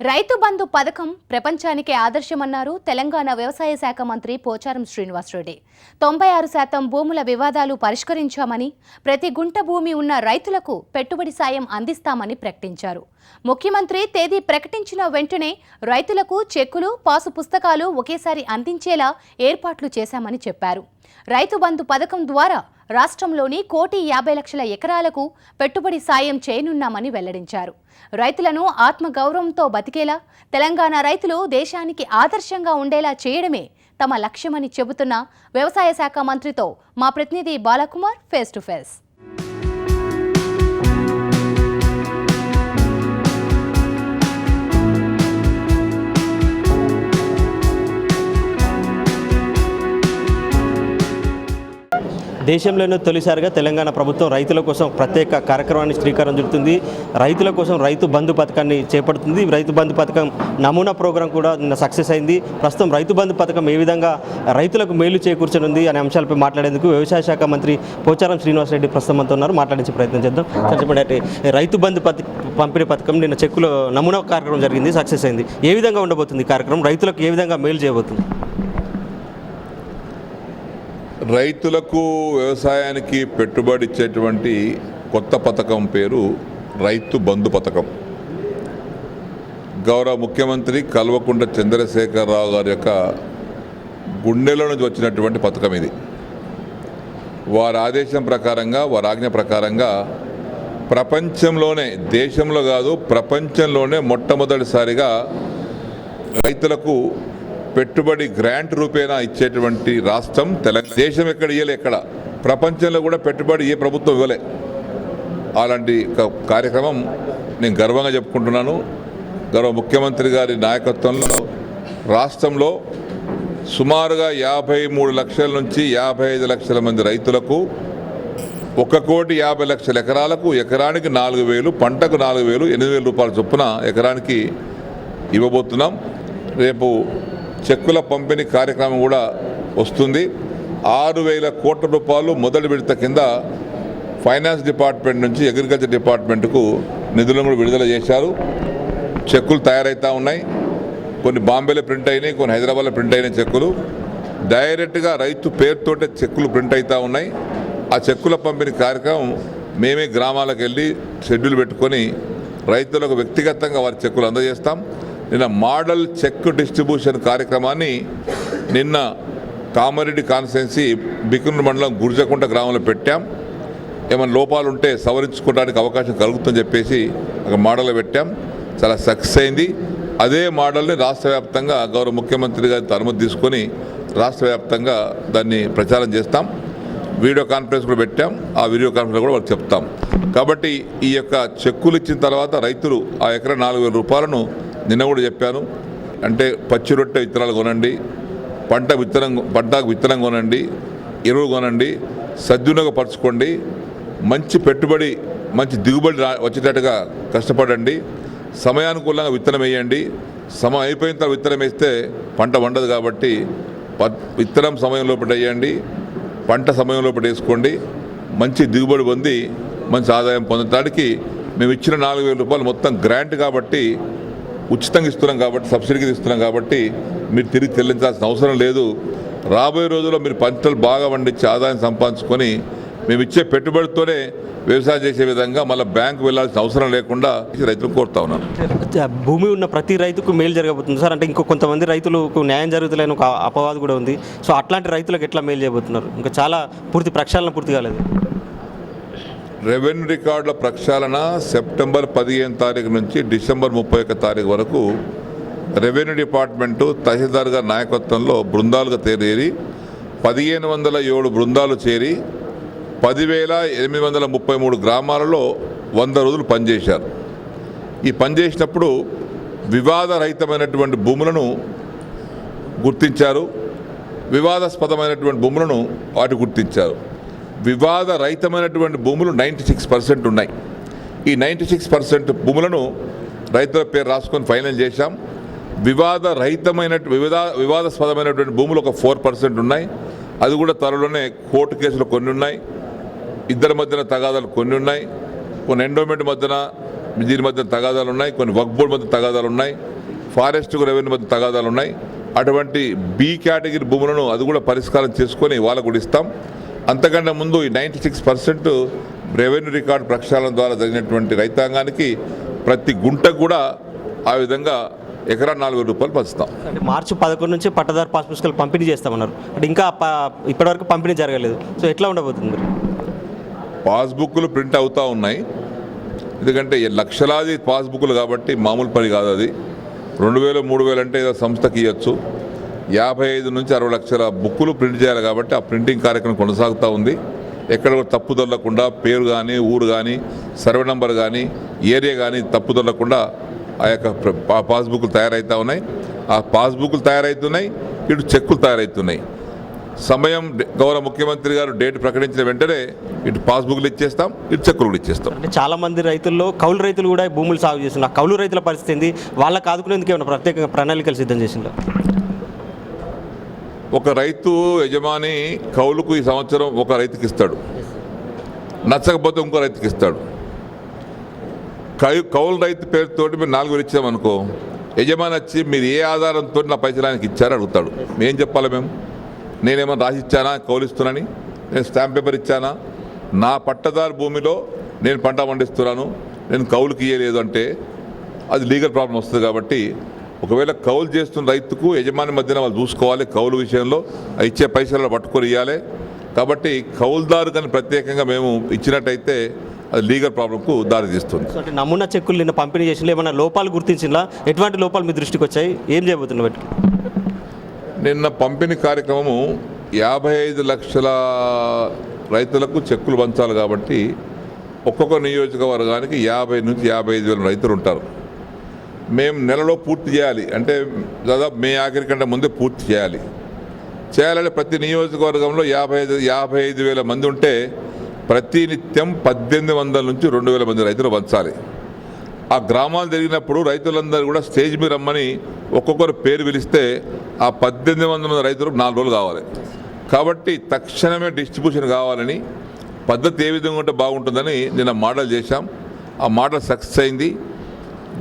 రైతు బంధు పథకం ప్రపంచానికే ఆదర్శమన్నారు తెలంగాణ వ్యవసాయ శాఖ మంత్రి పోచారం శ్రీనివాసరెడ్డి. తొంభై ఆరు శాతం భూముల వివాదాలు పరిష్కరించామని ప్రతి గుంట భూమి ఉన్న రైతులకు పెట్టుబడి సాయం అందిస్తామని ప్రకటించారు. ముఖ్యమంత్రి తేదీ ప్రకటించిన వెంటనే రైతులకు చెక్కులు పాసు పుస్తకాలు ఒకేసారి అందించేలా ఏర్పాట్లు చేశామని చెప్పారు. రైతు బంధు పథకం ద్వారా రాష్ట్రంలోని కోటి యాభై లక్షల ఎకరాలకు పెట్టుబడి సాయం చేయనున్నామని వెల్లడించారు. రైతులను ఆత్మగౌరవంతో బతికేలా తెలంగాణ రైతులు దేశానికి ఆదర్శంగా ఉండేలా చేయడమే తమ లక్ష్యమని చెబుతున్న వ్యవసాయ శాఖ మంత్రితో మా ప్రతినిధి బాలకుమార్ ఫేస్ టు ఫేస్. దేశంలోనే తొలిసారిగా తెలంగాణ ప్రభుత్వం రైతుల కోసం ప్రత్యేక కార్యక్రమాన్ని శ్రీకారం చుడుతుంది. రైతుల కోసం రైతు బంధు పథకాన్ని చేపడుతుంది. రైతు బంధు పథకం నమూనా ప్రోగ్రాం కూడా నిన్న సక్సెస్ అయింది. ప్రస్తుతం రైతు బంధు పథకం ఏ విధంగా రైతులకు మేలు చేకూర్చనుంది అనే అంశాలపై మాట్లాడేందుకు వ్యవసాయ శాఖ మంత్రి పోచారం శ్రీనివాసరెడ్డి ప్రస్తుతం అంతా ఉన్నారు. మాట్లాడించే ప్రయత్నం చేద్దాం. చెప్పండి రైతు బంధు పథ పంపిణీ పథకం నిన్న చెక్కులో నమూనా కార్యక్రమం జరిగింది. సక్సెస్ అయింది. ఏ విధంగా ఉండబోతుంది కార్యక్రమం? రైతులకు ఏ విధంగా మేలు చేయబోతుంది? రైతులకు వ్యవసాయానికి పెట్టుబడి ఇచ్చేటువంటి కొత్త పథకం పేరు రైతు బంధు పథకం. గౌరవ ముఖ్యమంత్రి కల్వకుంట్ల చంద్రశేఖరరావు గారి యొక్క గుండెలో నుంచి వచ్చినటువంటి పథకం ఇది. వారి ఆదేశం ప్రకారంగా వారి ఆజ్ఞ ప్రకారంగా ప్రపంచంలోనే దేశంలో కాదు ప్రపంచంలోనే మొట్టమొదటిసారిగా రైతులకు పెట్టుబడి గ్రాంట్ రూపేణా ఇచ్చేటువంటి రాష్ట్రం తెలంగాణ. దేశం ఎక్కడ ఇవ్వలే ఎక్కడ? ప్రపంచంలో కూడా పెట్టుబడి ఏ ప్రభుత్వం ఇవ్వలే. అలాంటి కార్యక్రమం నేను గర్వంగా చెప్పుకుంటున్నాను. గౌరవ ముఖ్యమంత్రి గారి నాయకత్వంలో రాష్ట్రంలో సుమారుగా యాభై మూడు లక్షల నుంచి యాభై ఐదు లక్షల మంది రైతులకు ఒక కోటి యాభై లక్షల ఎకరాలకు ఎకరానికి నాలుగు వేలు పంటకు నాలుగు వేలు ఎనిమిది వేల రూపాయల చొప్పున ఎకరానికి ఇవ్వబోతున్నాం. రేపు చెక్కుల పంపిణీ కార్యక్రమం కూడా వస్తుంది. ఆరు వేల కోట్ల రూపాయలు మొదటి విడత కింద ఫైనాన్స్ డిపార్ట్మెంట్ నుంచి అగ్రికల్చర్ డిపార్ట్మెంట్కు నిధులను కూడా విడుదల చేశారు. చెక్కులు తయారవుతూ ఉన్నాయి. కొన్ని బాంబేలో ప్రింట్ అయినాయి కొన్ని హైదరాబాద్లో ప్రింట్ అయిన చెక్కులు. డైరెక్ట్గా రైతు పేరుతోటే చెక్కులు ప్రింట్ అవుతూ ఉన్నాయి. ఆ చెక్కుల పంపిణీ కార్యక్రమం మేమే గ్రామాలకు వెళ్ళి షెడ్యూల్ పెట్టుకొని రైతులకు వ్యక్తిగతంగా వారి చెక్కులు అందజేస్తాం. నిన్న మోడల్ చెక్ డిస్ట్రిబ్యూషన్ కార్యక్రమాన్ని నిన్న కామారెడ్డి కాన్స్టిట్యున్సీ బికున్ మండలం గుర్జకుంట గ్రామంలో పెట్టాం. ఏమైనా లోపాలు ఉంటే సవరించుకోవడానికి అవకాశం కలుగుతుందని చెప్పేసి ఒక మోడల్ పెట్టాం. చాలా సక్సెస్ అయింది. అదే మోడల్ని రాష్ట్ర వ్యాప్తంగా గౌరవ ముఖ్యమంత్రి గారి అనుమతి తీసుకొని రాష్ట్ర వ్యాప్తంగా దాన్ని ప్రచారం చేస్తాం. వీడియో కాన్ఫరెన్స్ కూడా పెట్టాం. ఆ వీడియో కాన్ఫరెన్స్ కూడా వాళ్ళకి చెప్తాం. కాబట్టి ఈ యొక్క చెక్కులు ఇచ్చిన తర్వాత రైతులు ఆ ఎకరా నాలుగు వేల రూపాయలను నిన్న కూడా చెప్పాను. అంటే పచ్చి రొట్టె విత్తనాలు కొనండి పంట విత్తనం పంటకు విత్తనం కొనండి ఎరువు కొనండి సద్వినియోగపరచుకోండి మంచి పెట్టుబడి మంచి దిగుబడి రా వచ్చేటట్టుగా కష్టపడండి సమయానుకూలంగా విత్తనం వేయండి. సమయం అయిపోయిన తర్వాత విత్తనం వేస్తే పంట వండదు కాబట్టి ప- విత్తనం సమయంలో వేయండి పంట సమయంలో వేసుకోండి మంచి దిగుబడి పొంది మంచి ఆదాయం పొందడానికి మేము ఇచ్చిన నాలుగు వేల రూపాయలు మొత్తం గ్రాంట్ కాబట్టి ఉచితంగా ఇస్తున్నాం కాబట్టి సబ్సిడీకి ఇస్తున్నాం కాబట్టి మీరు తిరిగి చెల్లించాల్సిన అవసరం లేదు. రాబోయే రోజుల్లో మీరు పంటలు బాగా పండించి ఆదాయం సంపాదించుకొని మేము ఇచ్చే పెట్టుబడితోనే వ్యవసాయం చేసే విధంగా మళ్ళీ బ్యాంకు వెళ్ళాల్సిన అవసరం లేకుండా రైతులు కోరుతా ఉన్నాను భూమి ఉన్న ప్రతి రైతుకు మేలు జరగబోతుంది. సార్ అంటే ఇంకో కొంతమంది రైతులకు న్యాయం జరుగుతులేని ఒక అపవాదు కూడా ఉంది. సో అట్లాంటి రైతులకు ఎట్లా మేలు చేయబోతున్నారు? ఇంకా చాలా పూర్తి ప్రక్షాళన పూర్తి కాలేదు. రెవెన్యూ రికార్డుల ప్రక్షాళన సెప్టెంబర్ పదిహేను తారీఖు నుంచి డిసెంబర్ ముప్పై ఒక్క తారీఖు వరకు రెవెన్యూ డిపార్ట్మెంటు తహసీల్దార్గా నాయకత్వంలో బృందాలుగా తేరేరి పదిహేను వందల ఏడు బృందాలు చేరి పదివేల ఎనిమిది వందల ముప్పై మూడు గ్రామాలలో వంద రోజులు పనిచేశారు. ఈ పనిచేసినప్పుడు వివాదరహితమైనటువంటి భూములను గుర్తించారు. వివాదాస్పదమైనటువంటి భూములను వాటి గుర్తించారు. వివాద రహితమైనటువంటి భూములు నైంటీ సిక్స్ పర్సెంట్ ఉన్నాయి. ఈ నైంటీ సిక్స్ పర్సెంట్ భూములను రైతుల పేరు రాసుకొని ఫైనల్ చేశాం. వివాద రహితమైన వివాద వివాదాస్పదమైనటువంటి భూములు ఒక ఫోర్ పర్సెంట్ ఉన్నాయి. అది కూడా త్వరలోనే కోర్టు కేసులు కొన్ని ఉన్నాయి. ఇద్దరి మధ్యన తగాదాలు కొన్ని ఉన్నాయి. కొన్ని ఎండోమెంట్ మధ్యన దీని మధ్య తగాదాలు ఉన్నాయి. కొన్ని వక్ బోర్డు మధ్య తగాదాలు ఉన్నాయి. ఫారెస్ట్ రెవెన్యూ మధ్య తగాదాలు ఉన్నాయి. అటువంటి బి కేటగిరీ భూములను అది కూడా పరిష్కారం చేసుకొని వాళ్ళకు కూడా ఇస్తాం. అంతకంటే ముందు ఈ ninety six percent revenue record ప్రక్షాళన ద్వారా జరిగినటువంటి రైతాంగానికి ప్రతి గుంటకు కూడా ఆ విధంగా ఎకరా నాలుగు వేల రూపాయలు పంచుతాం. అంటే మార్చి పదకొండు నుంచి పట్టదారు పాస్ పుస్తకాలు పంపిణీ చేస్తామన్నారు. అంటే ఇంకా ఇప్పటివరకు పంపిణీ జరగలేదు. సో ఎట్లా ఉండబోతుంది పాస్బుక్లు ప్రింట్ అవుతూ ఉన్నాయి. ఎందుకంటే లక్షలాది పాస్బుక్లు కాబట్టి మామూలు పని కాదు అది. రెండు వేలు మూడు వేలు అంటే ఏదో సంస్థకి ఇవ్వచ్చు యాభై ఐదు నుంచి అరవై లక్షల బుక్కులు ప్రింట్ చేయాలి కాబట్టి ఆ ప్రింటింగ్ కార్యక్రమం కొనసాగుతూ ఉంది. ఎక్కడ కూడా తప్పు పేరు కానీ ఊరు కానీ సర్వే నంబర్ కానీ ఏరియా కానీ తప్పుదొరలకుండా ఆ యొక్క పాస్బుక్లు తయారవుతూ ఉన్నాయి. ఆ పాస్బుక్లు తయారవుతున్నాయి ఇటు చెక్కులు తయారవుతున్నాయి సమయం డే- గౌరవ ముఖ్యమంత్రి గారు డేట్ ప్రకటించిన వెంటనే ఇటు పాస్బుక్లు ఇచ్చేస్తాం ఇటు చెక్కులు కూడా ఇచ్చేస్తాం. అంటే చాలా మంది రైతుల్లో కౌలు రైతులు కూడా భూములు సాగు చేస్తున్నారు. కౌలు రైతుల పరిస్థితి ఏంది? వాళ్ళకి ఆదుకునేందుకు ఏమైనా ప్రత్యేకంగా ప్రణాళికలు సిద్ధం చేసిందా ఒక రైతు యజమాని కౌలుకు ఈ సంవత్సరం ఒక రైతుకి ఇస్తాడు. నచ్చకపోతే ఇంకో రైతుకి ఇస్తాడు. కై- కౌలు రైతు పేరుతోటి మీరు నాలుగు ఇచ్చామనుకో యజమాని వచ్చి మీరు ఏ ఆధారంతో నా పైసలు ఆయనకి ఇచ్చారో అడుగుతాడు. ఏం చెప్పాలి మేము నేనేమో రాసి ఇచ్చానా? కౌలు ఇస్తున్నానని? నేను స్టాంప్ పేపర్ ఇచ్చానా? నా పట్టదారు భూమిలో నేను పంట పండిస్తున్నాను. నేను కౌలుకి ఇయ్యలేదు అంటే అది లీగల్ ప్రాబ్లం వస్తుంది కాబట్టి ఒకవేళ కౌలు చేస్తున్న రైతుకు యజమాని మధ్యన వాళ్ళు చూసుకోవాలి కౌలు విషయంలో ఇచ్చే పైసలు పట్టుకొని ఇవ్వాలి కాబట్టి కౌలుదారు కానీ ప్రత్యేకంగా మేము ఇచ్చినట్టయితే అది లీగల్ ప్రాబ్లంకు దారితీస్తుంది నమూనా చెక్కులు నిన్న పంపిణీ చేసిన ఏమైనా లోపాలు గుర్తించిందా ఎటువంటి లోపాలు మీ దృష్టికి వచ్చాయి? ఏం చేయబోతున్నారు వాటికి? నిన్న పంపిణీ కార్యక్రమము యాభై ఐదు లక్షల రైతులకు చెక్కులు పంచాలి కాబట్టి ఒక్కొక్క నియోజకవర్గానికి యాభై నుంచి యాభై ఐదు వేల రైతులు ఉంటారు. మేము నెలలో పూర్తి చేయాలి. అంటే దాదాపు మే ఆఖరి కంటే ముందే పూర్తి చేయాలి. చేయాలంటే ప్రతి నియోజకవర్గంలో యాభై ఐదు యాభై ఐదు వేల మంది ఉంటే ప్రతినిత్యం పద్దెనిమిది వందల నుంచి రెండు వేల మంది రైతులు పంచాలి ఆ గ్రామాలు జరిగినప్పుడు రైతులందరూ కూడా స్టేజ్ మీద రమ్మని ఒక్కొక్కరు పేరు పిలిస్తే ఆ పద్దెనిమిది వందల మంది రైతులు నాలుగు రోజులు కావాలి. కాబట్టి తక్షణమే డిస్ట్రిబ్యూషన్ కావాలని పద్ధతి ఏ విధంగా ఉంటే బాగుంటుందని నిన్న మోడల్ చేశాం. ఆ మోడల్ సక్సెస్ అయింది.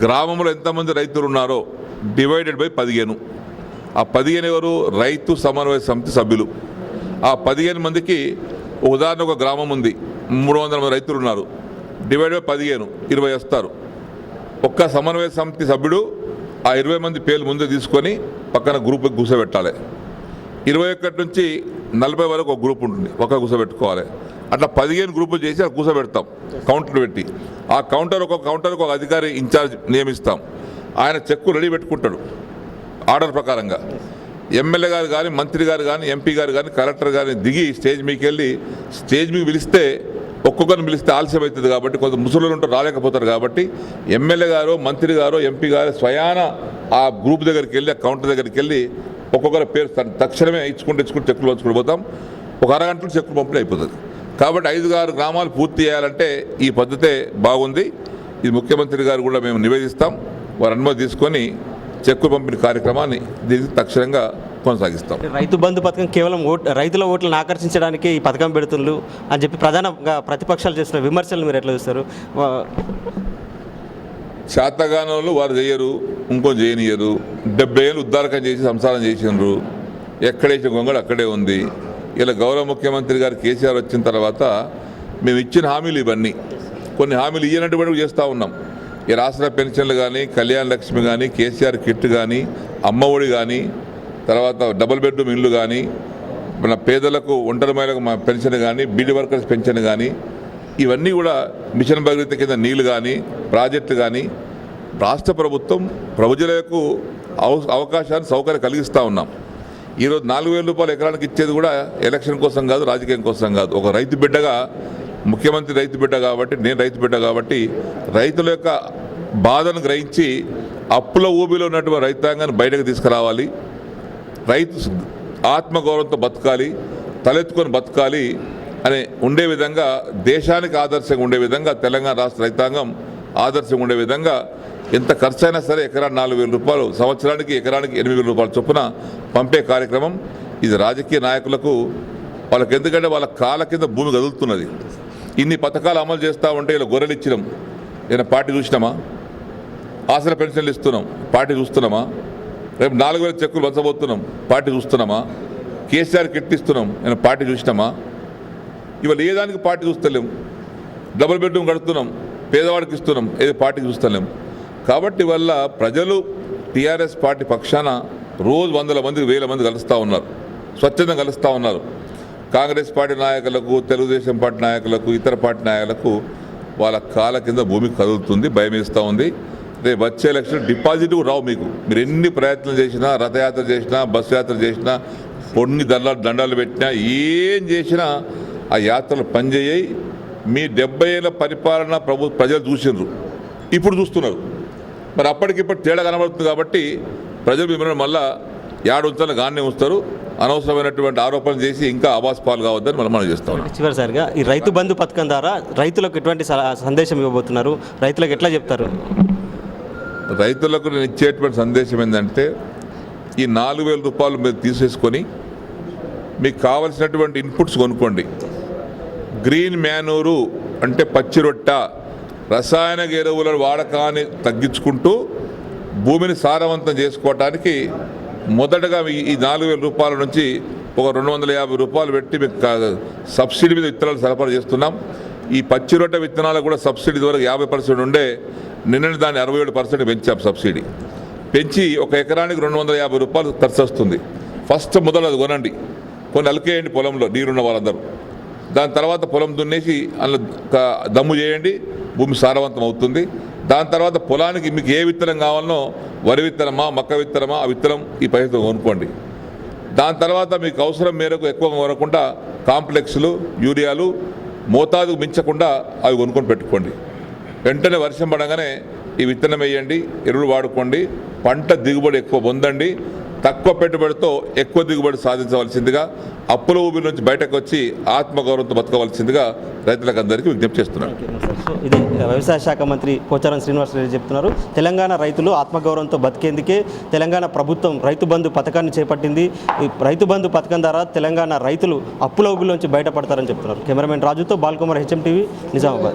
గ్రామంలో ఎంతమంది రైతులు ఉన్నారో డివైడెడ్ బై పదిహేను. ఆ పదిహేను ఎవరు? రైతు సమన్వయ సమితి సభ్యులు. ఆ పదిహేను మందికి ఉదాహరణ ఒక గ్రామం ఉంది. మూడు వందల మంది రైతులు ఉన్నారు. డివైడ్ బై పదిహేను ఇరవై వస్తారు. ఒక్క సమన్వయ సమితి సభ్యుడు ఆ ఇరవై మంది పేర్లు ముందే తీసుకొని పక్కన గ్రూప్ కూర్చోబెట్టాలి. ఇరవై ఒకటి నుంచి నలభై వరకు ఒక గ్రూప్ ఉంటుంది. ఒక కూర్చోబెట్టుకోవాలి. అట్లా పదిహేను గ్రూపులు చేసి అక్కడ కూర్చోబెడతాం కౌంటర్ పెట్టి. ఆ కౌంటర్ ఒక కౌంటర్కి ఒక అధికారి ఇన్ఛార్జ్ నియమిస్తాం. ఆయన చెక్కు రెడీ పెట్టుకుంటాడు ఆర్డర్ ప్రకారంగా. ఎమ్మెల్యే గారు కానీ మంత్రి గారు కానీ ఎంపీ గారు కానీ కలెక్టర్ కానీ దిగి స్టేజ్ మీకు వెళ్ళి స్టేజ్ మీకు పిలిస్తే ఒక్కొక్కరిని పిలిస్తే ఆలస్యం అవుతుంది కాబట్టి కొంత ముసలు ఉంటూ రాలేకపోతారు కాబట్టి ఎమ్మెల్యే గారు మంత్రి గారు ఎంపీ గారు స్వయాన ఆ గ్రూప్ దగ్గరికి వెళ్ళి ఆ కౌంటర్ దగ్గరికి వెళ్ళి ఒక్కొక్కరి పేరు తక్షణమే ఇచ్చుకుంటూ ఇచ్చుకుంటూ చెక్కులు పంచుకుంటూ పోతాం. ఒక అరగంటలో చెక్కులు పంపిణీ అయిపోతుంది. కాబట్టి ఐదు ఆరు గ్రామాలు పూర్తి చేయాలంటే ఈ పద్ధతే బాగుంది. ఇది ముఖ్యమంత్రి గారు కూడా మేము నివేదిస్తాం. వారి అనుమతి తీసుకొని చెక్కు పంపిణీ కార్యక్రమాన్ని దీనికి తక్షణంగా కొనసాగిస్తాం. రైతు బంధు పథకం కేవలం ఓట్ రైతుల ఓట్లను ఆకర్షించడానికి ఈ పథకం పెడుతున్నారు అని చెప్పి ప్రధానంగా ప్రతిపక్షాలు చేస్తున్న విమర్శలు మీరు ఎట్లా చూస్తారు? శాతగానంలో వారు చేయరు ఇంకో చేయనియరు డెబ్బై ఏళ్ళు ఉద్దారకం చేసి సంసారం చేసినారు ఎక్కడేసిన గొంగడు అక్కడే ఉంది. ఇలా గౌరవ ముఖ్యమంత్రి గారు కేసీఆర్ వచ్చిన తర్వాత మేము ఇచ్చిన హామీలు ఇవన్నీ. కొన్ని హామీలు ఇయ్యనటువంటి చేస్తూ ఉన్నాం. ఈ రాష్ట్ర పెన్షన్లు కానీ కళ్యాణ లక్ష్మి కానీ కేసీఆర్ కిట్ కానీ అమ్మఒడి కానీ తర్వాత డబుల్ బెడ్రూమ్ ఇల్లు కానీ మన పేదలకు ఒంటరి మహిళలకు పెన్షన్ కానీ బీడీ వర్కర్స్ పెన్షన్ కానీ ఇవన్నీ కూడా మిషన్ భగీరథ కింద నీళ్ళు కానీ ప్రాజెక్టులు కానీ రాష్ట్ర ప్రభుత్వం ప్రజలకు అవ- అవకాశాన్ని సౌకర్యం కలిగిస్తూ ఉన్నాం. ఈరోజు నాలుగు వేల రూపాయలు ఎకరానికి ఇచ్చేది కూడా ఎలక్షన్ కోసం కాదు రాజకీయం కోసం కాదు. ఒక రైతు బిడ్డగా ముఖ్యమంత్రి రైతు బిడ్డ కాబట్టి నేను రైతు బిడ్డ కాబట్టి రైతుల యొక్క బాధను గ్రహించి అప్పుల ఊబిలో ఉన్నటువంటి రైతాంగాన్ని బయటకు తీసుకురావాలి. రైతు ఆత్మగౌరవంతో బతకాలి తలెత్తుకొని బతకాలి అనే ఉండే విధంగా దేశానికి ఆదర్శంగా ఉండే విధంగా తెలంగాణ రాష్ట్ర రైతాంగం ఆదర్శంగా ఉండే విధంగా ఎంత ఖర్చు అయినా సరే ఎకరా నాలుగు వేల రూపాయలు సంవత్సరానికి ఎకరానికి ఎనిమిది వేల రూపాయల చొప్పున పంపే కార్యక్రమం ఇది రాజకీయ నాయకులకు వాళ్ళకి ఎందుకంటే వాళ్ళ కాళ్ళ కింద భూమి కదులుతున్నది. ఇన్ని పథకాలు అమలు చేస్తూ ఉంటే ఇలా గొర్రెలు ఇచ్చినాం. ఏదైనా పార్టీ చూసినామా? ఆసరా పెన్షన్లు ఇస్తున్నాం. పార్టీ చూస్తున్నామా? రేపు నాలుగు వేల చెక్కులు వంచబోతున్నాం పార్టీ చూస్తున్నామా? కేసీఆర్ కిట్ ఇస్తున్నాం నేను పార్టీ చూసినామా? ఇవాళ ఏ దానికి పార్టీ చూస్తలేం? డబుల్ బెడ్రూమ్ కడుతున్నాం. పేదవాడికి ఇస్తున్నాం. ఏదో పార్టీ చూస్తలేం? కాబట్టి వల్ల ప్రజలు టీఆర్ఎస్ పార్టీ పక్షాన రోజు వందల మంది వేల మంది కలుస్తూ ఉన్నారు. స్వచ్ఛందంగా కలుస్తూ ఉన్నారు. కాంగ్రెస్ పార్టీ నాయకులకు తెలుగుదేశం పార్టీ నాయకులకు ఇతర పార్టీ నాయకులకు వాళ్ళ కాల కింద భూమి కదులుతుంది భయం ఉంది. రేపు వచ్చే ఎలక్షన్ డిపాజిట్ రావు మీకు. మీరు ఎన్ని ప్రయత్నాలు చేసినా రథయాత్ర చేసినా బస్సు యాత్ర చేసినా కొన్ని దండాలు దండాలు పెట్టినా ఏం చేసినా ఆ యాత్రలు పనిచేయి మీ డెబ్బై ఏళ్ళ పరిపాలన ప్రభు ప్రజలు చూసినారు ఇప్పుడు చూస్తున్నారు. మరి అప్పటికిప్పుడు తేడా కనబడుతుంది కాబట్టి ప్రజలు మిమ్మల్ని మళ్ళా ఏడుంచాలని గానే ఉంచుతారు. అనవసరమైనటువంటి ఆరోపణలు చేసి ఇంకా ఆవాస్ పాలు కావద్దని మనం మనం చేస్తా ఉన్నాం. చివరిసారిగా ఈ రైతు బంధు పథకం ద్వారా రైతులకు ఎటువంటి సందేశం ఇవ్వబోతున్నారు? రైతులకు ఎట్లా చెప్తారు? రైతులకు నేను ఇచ్చేటువంటి సందేశం ఏంటంటే ఈ నాలుగు వేల రూపాయలు మీరు తీసేసుకొని మీకు కావలసినటువంటి ఇన్పుట్స్ కొనుక్కోండి. గ్రీన్ మ్యానూరు అంటే పచ్చి రొట్ట రసాయన ఎరువుల వాడకాన్ని తగ్గించుకుంటూ భూమిని సారవంతం చేసుకోవటానికి మొదటగా ఈ- నాలుగు వేల రూపాయల నుంచి ఒక రెండు వందల యాభై రూపాయలు పెట్టి మీకు సబ్సిడీ మీద విత్తనాలు సరఫరా చేస్తున్నాం. ఈ పచ్చి రొట్టె విత్తనాలకు కూడా సబ్సిడీ ద్వారా యాభై పర్సెంట్ ఉండే నిన్న దాన్ని అరవై ఏడు పర్సెంట్ పెంచాం సబ్సిడీ. పెంచి ఒక ఎకరానికి రెండు వందల యాభై రూపాయలు ఖర్చు వస్తుంది ఫస్ట్ మొదలు అది కొనండి. కొన్ని అలకేయండి పొలంలో నీరున్న వాళ్ళందరూ. దాని తర్వాత పొలం దున్నేసి అందులో దమ్ము చేయండి. భూమి సారవంతం అవుతుంది. దాని తర్వాత పొలానికి మీకు ఏ విత్తనం కావాలనో వరి విత్తనమా మక్క విత్తనమా ఆ విత్తనం ఈ పైసలు కొనుక్కోండి. దాని తర్వాత మీకు అవసరం మేరకు ఎక్కువ కొనకుండా కాంప్లెక్స్లు యూరియాలు మోతాదుకు మించకుండా అవి కొనుక్కొని పెట్టుకోండి. వెంటనే వర్షం పడగానే ఈ విత్తనం వేయండి ఎరువులు వాడుకోండి పంట దిగుబడి ఎక్కువ పొందండి తక్కువ పెట్టుబడితో ఎక్కువ దిగుబడి సాధించవలసిందిగా అప్పుల ఊబి నుంచి బయటకు వచ్చి ఆత్మగౌరవంతో బతకవలసిందిగా రైతులకు అందరికీ విజ్ఞప్తి చేస్తున్నాను. ఇది వ్యవసాయ శాఖ మంత్రి పోచారం శ్రీనివాసరెడ్డి చెప్తున్నారు. తెలంగాణ రైతులు ఆత్మగౌరవంతో బతికేందుకే తెలంగాణ ప్రభుత్వం రైతు బంధు పథకాన్ని చేపట్టింది. ఈ రైతు బంధు పథకం ద్వారా తెలంగాణ రైతులు అప్పుల ఊబిలోంచి బయటపడతారని చెప్తున్నారు. కెమెరామెన్ రాజుతో బాల్కుమార్ హెచ్ఎం టీవీ నిజామాబాద్.